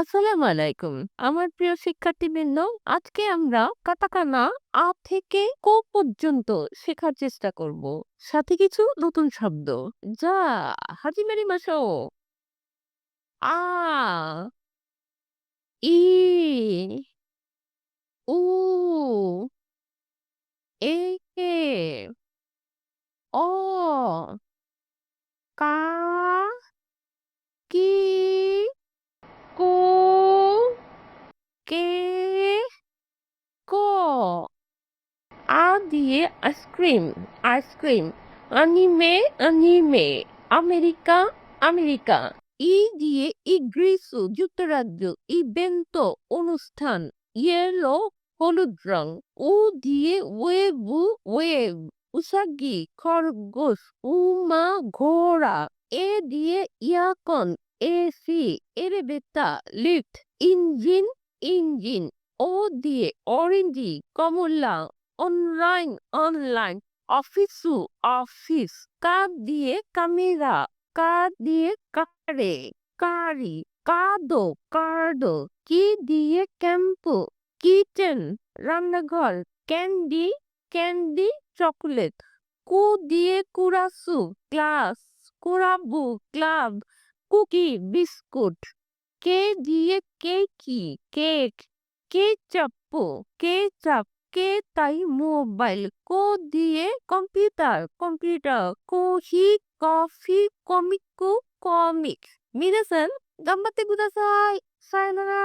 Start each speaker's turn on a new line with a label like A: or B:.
A: আসসালামু আলাইকুম। আমার প্রিয় শিক্ষার্থীবৃন্দ, আজকে আমরা কাটাকানা আ থেকে ক পর্যন্ত শেখার চেষ্টা করব। সাথে কিছু নতুন শব্দ। যা হাজিমেরি মাসো। আ ই উ এ কে অ কি কু কে ক আ দিয়ে ice cream ice cream anime anime America America. ই দিয়ে ইগ্রিসু যুক্তরাজ্য ইবেন্তো অনুষ্ঠান, ইয়েলো, হলুদ রং। উ দিয়ে ওয়েবু, ওয়েব, উসাগি, খরগোশ, উমা, ঘোড়া। এ দিয়ে ইয়াকন এসি এরেবেতা, লিফট, ইঞ্জিন ইঞ্জিন। ও দিয়ে অরেঞ্জি, কমলা, অনলাইন অনলাইন, অফিসু, অফিস কা দিয়ে কামেরা কা দিয়ে কারে, কারি কাদো কার্ডো, কি দিয়ে ক্যাম্পু, কিচেন, রান্নাঘর, ক্যান্ডি ক্যান্ডি চকলেট, কু দিয়ে কুরাসু ক্লাস কুরাবু ক্লাব, কুকি, বিস্কুট, কে দিয়ে কেকি, কেক কে চাপ্পু কে চাপ কে তাই মোবাইল কো দিয়ে কম্পিউটার কম্পিউটার কোহি কফি কমিক কো কমিক মিনাসান গাম্বাতে গুদাসাই সায়নারা